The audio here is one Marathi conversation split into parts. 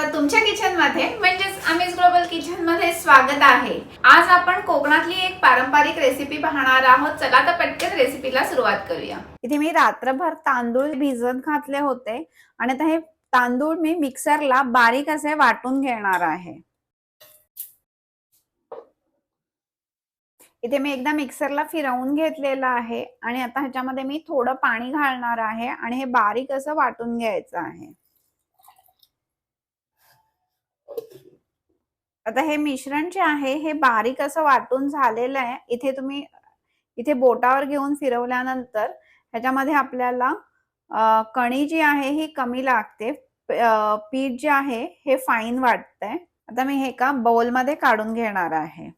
तुमचं तुमच्या किचनमध्ये म्हणजेच अमिस ग्लोबल किचनमध्ये स्वागत आहे. आज आपण कोकणातली एक पारंपरिक रेसिपी पाहणार आहोत. चला तर पटकन रेसिपीला सुरुवात करूया. इथे मी रात्रभर तांदूळ भिजत घातले होते. आणि आता हे तांदूळ मी मिक्सरला बारीक असे वाटून घेणार आहे. इथे मी एकदा मिक्सरला फिरवून घेतलेलं आहे. आणि आता ह्याच्यामध्ये मी थोडं पाणी घालणार आहे. आणि हे बारीक असं वाटून घ्यायचं आहे. आता हे मिश्रण जे आहे हे बारीक असं वाटून झालेलं आहे. इथे तुम्ही इथे बोटावर घेऊन फिरवल्यानंतर ह्याच्यामध्ये आपल्याला कणी जी आहे ही कमी लागते. पीठ जे आहे हे फाईन वाटतंय. आता मी हे एका मध्ये काढून घेणार आहे.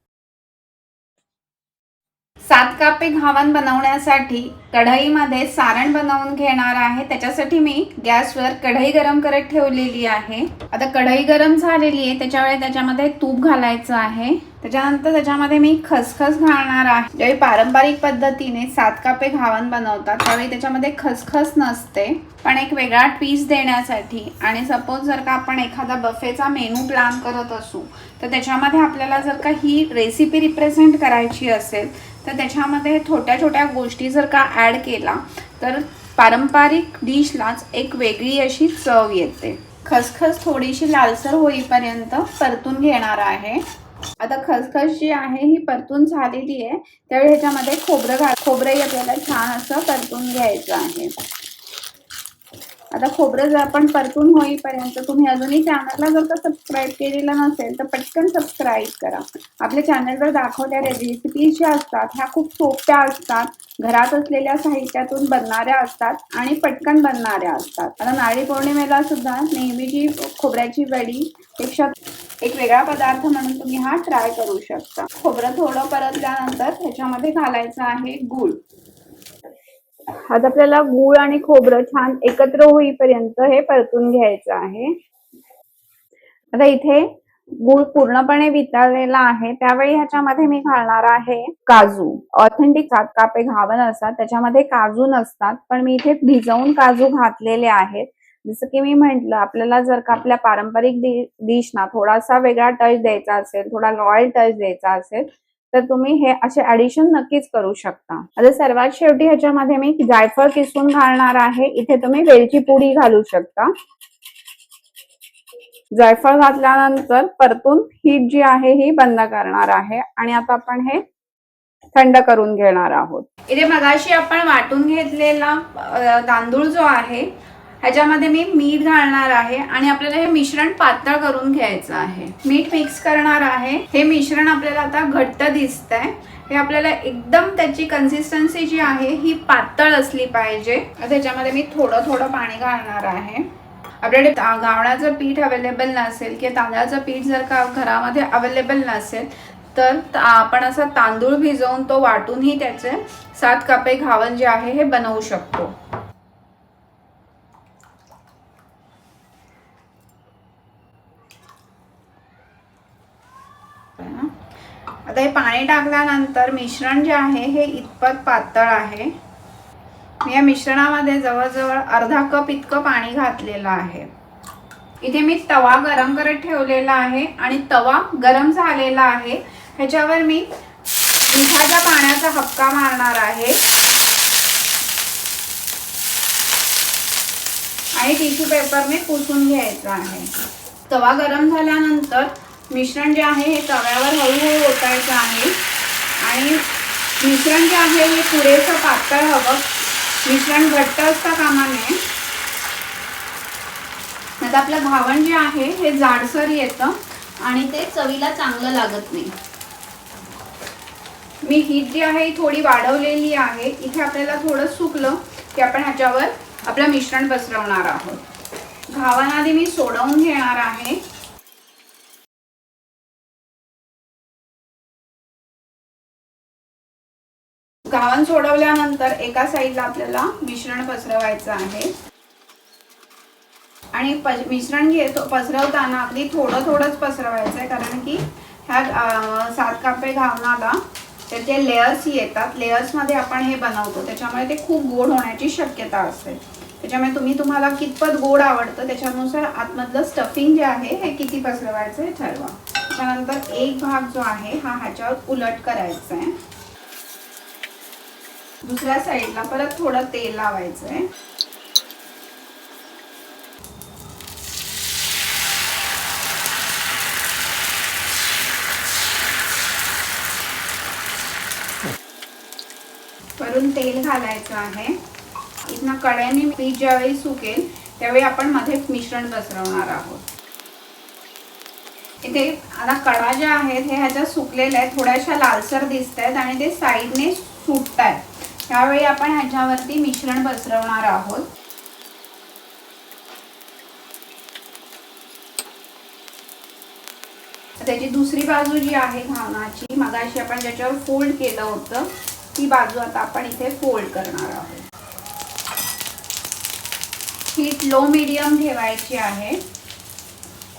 सात कापे घावन बनवण्यासाठी कढईमध्ये सारण बनवून घेणार आहे. त्याच्यासाठी मी गॅसवर कढई गरम करत ठेवलेली आहे. आता कढई गरम झालेली आहे. त्याच्यावेळी त्याच्यामध्ये तूप घालायचं आहे. त्याच्यानंतर त्याच्यामध्ये मी खसखस घालणार आहे. ज्यावेळी पारंपरिक पद्धतीने सात कापे घावन बनवतात त्यावेळी त्याच्यामध्ये खसखस नसते. पण एक वेगळा ट्विस्ट देण्यासाठी आणि सपोज जर का आपण एखादा बफेचा मेनू प्लॅन करत असू तर त्याच्यामध्ये आपल्याला जर का ही रेसिपी रिप्रेझेंट करायची असेल तर त्याच्यामध्ये छोट्या छोट्या गोष्टी जर का ॲड केला तर पारंपरिक डिशलाच एक वेगळी अशी चव येते. खसखस थोडीशी लालसर होईपर्यंत परतून घेणार आहे. आता खसखस जी आहे ही परतून झालेली आहे. त्यावेळी ह्याच्यामध्ये खोबरं घाल खोबरंही आपल्याला छान असं परतून घ्यायचं आहे. आता खोबरं जर आपण परतून होईपर्यंत तुम्ही अजूनही चॅनलला जर का सबस्क्राईब केलेलं नसेल तर पटकन सबस्क्राईब करा. आपल्या चॅनलवर दाखवलेल्या रेसिपीज ज्या असतात ह्या खूप सोप्या असतात. घरात असलेल्या साहित्यातून बनणाऱ्या असतात आणि पटकन बनणाऱ्या असतात. आता नारळी पौर्णिमेला सुद्धा नेहमी जी खोबऱ्याची वडी पेक्षा एक वेगळा पदार्थ म्हणून तुम्ही हा ट्राय करू शकता. खोबरं थोडं परतल्यानंतर ह्याच्यामध्ये घालायचं आहे गूळ. आता आपल्याला गूळ आणि खोबरं छान एकत्र होईपर्यंत हे परतून घ्यायचं आहे. आता इथे गूळ पूर्णपणे वितळलेला आहे. त्यावेळी ह्याच्यामध्ये मी घालणार आहे काजू. ऑथेंटिक सात कापे घावन असतात. त्याच्यामध्ये काजू नसतात पण मी इथे भिजवून काजू घातलेले आहेत. जसं की मी म्हंटल आपल्याला जर का आपल्या पारंपरिक डिश ना थोडासा वेगळा टच द्यायचा असेल थोडा रॉयल टच द्यायचा असेल तर तुम्ही हे असे ऍडिशन नक्कीच करू शकता. आता सर्वात शेवटी ह्याच्यामध्ये मी जायफळ किसून घालणार आहे. इथे तुम्ही वेलची पुडी घालू शकता. जायफळ घातल्यानंतर परतून हीट जी आहे ही बंद करणार आहे. आणि आता आपण हे थंड करून घेणार आहोत. इथे मगाशी आपण वाटून घेतलेला तांदूळ जो आहे ह्याच्यामध्ये मी मीठ घालणार आहे आणि आपल्याला हे मिश्रण पातळ करून घ्यायचं आहे. मीठ मिक्स करणार आहे. हे मिश्रण आपल्याला आता घट्ट दिसतंय. हे आपल्याला एकदम त्याची कन्सिस्टन्सी जी आहे ही पातळ असली पाहिजे. त्याच्यामध्ये मी थोडं थोडं पाणी घालणार आहे. आपल्याकडे गावणाचं पीठ अवेलेबल नसेल किंवा तांदळाचं पीठ जर का घरामध्ये अवेलेबल नसेल तर आपण असं तांदूळ भिजवून तो वाटूनही त्याचे सात कापे घावन जे आहे हे बनवू शकतो. आता हे पाणी टाकल्यानंतर मिश्रण जे आहे हे इतपत पातळ आहे. मी या मिश्रणामध्ये जवळजवळ अर्धा कप इतकं पाणी घातलेलं आहे. इथे मी तवा गरम करत ठेवलेला आहे आणि तवा गरम झालेला आहे. ह्याच्यावर मी मिठाच्या पाण्याचा हपका मारणार आहे. आणि टिश्यू पेपरने पुसून घ्यायचा आहे. तवा गरम झाल्यानंतर मिश्रण जे आहे हे तव्यावर हळूहळू ओतायचं आहे. आणि मिश्रण जे आहे हे पुरेसं पातळ हवं. मिश्रण घट्ट असता कामा नये. आता आपलं घावण जे आहे हे जाडसर येतं आणि ते चवीला चांगलं लागत नाही. मी हीट जी आहे ही थोडी वाढवलेली आहे. इथे आपल्याला थोडं सुकलं की आपण ह्याच्यावर आपलं मिश्रण पसरवणार आहोत. घावन आधी मी सोडवून घेणार आहे. घावन सोडवल्यानंतर एका साईडला आपल्याला मिश्रण पसरवायचं आहे. आणि मिश्रण घेतो पसरवताना अगदी थोडं थोडंच पसरवायचं आहे कारण की ह्या सात कापे घावनाला त्याचे लेयर्स येतात लेयर्समध्ये आपण हे बनवतो त्याच्यामुळे ते खूप गोड होण्याची शक्यता असते. त्याच्यामुळे तुम्ही तुम्हाला कितपत गोड आवडतं त्याच्यानुसार आतमधलं स्टफिंग जे आहे हे किती पसरवायचं हे ठरवा. त्यानंतर एक भाग जो आहे हा ह्याच्यावर उलट करायचा आहे दुसऱ्या साईडला परत थोडं तेल लावायचं आहे वरून तेल घालायचं आहे. इथनं कड्याने पीठ ज्यावेळी सुकेल त्यावेळी आपण मध्ये मिश्रण पसरवणार आहोत. इथे आता कडा ज्या आहेत हे ह्याच्यात सुकलेल्या आहेत थोड्याशा लालसर दिसत आहेत आणि ते साईडने सुटत आहेत त्यावेळी आपण ह्याच्यावरती मिश्रण पसरवणार आहोत त्याची दुसरी बाजू जी आहे घावनाची मगाशी आपण ज्याच्यावर फोल्ड केलं होतं ती बाजू आता आपण इथे फोल्ड करणार आहोत. हीट लो मिडियम ठेवायची आहे.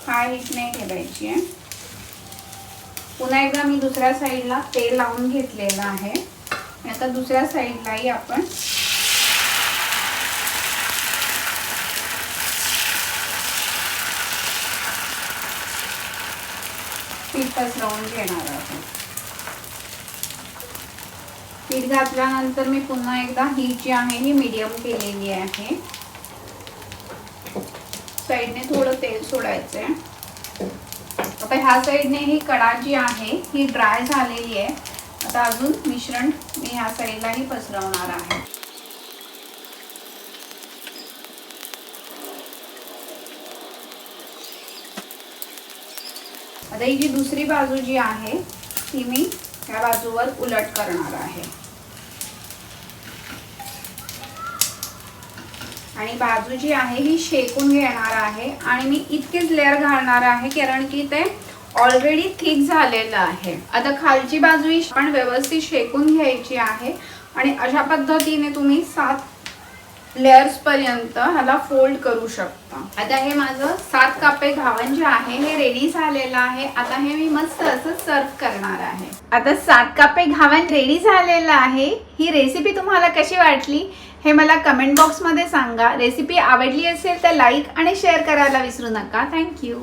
हाय हीट नाही ठेवायची आहे. पुन्हा एकदा मी दुसऱ्या साईडला तेल लावून घेतलेलं आहे. आता दुसऱ्या साईडलाही आपण पीठ लावून घेणार आहोत. पीठ घातल्यानंतर मी पुन्हा एकदा ही जी आहे ही मीडियम केलेली आहे. साईडने थोडं तेल सोडायचं आहे आता ह्या साईडने ही कडा जी आहे ही ड्राय झालेली आहे. आता अजून मिश्रण मी ह्या साईडलाही पसरवणार आहे. आता ही जी दुसरी बाजू जी आहे ती मी ह्या बाजूवर उलट करणार आहे. आणि बाजू जी आहे ही शेकून घेणार आहे आणि मी इतकेच लेअर घालणार आहे कारण की ते ऑलरेडी थिक झालेलं आहे. आता खालची बाजू ही व्यवस्थित शेकून घ्यायची आहे. आणि अशा पद्धतीने तुम्ही सात लेअर्स पर्यंत ह्याला फोल्ड करू शकता. आता हे माझं सात कापे घावन जे आहे हे रेडी झालेलं आहे. आता हे मी मस्त असं सर्व करणार आहे. आता सात कापे घावन रेडी झालेलं आहे. ही रेसिपी तुम्हाला कशी वाटली हे मला कमेंट बॉक्समध्ये सांगा. रेसिपी आवडली असेल तर लाईक आणि शेअर करायला विसरू नका. थँक्यू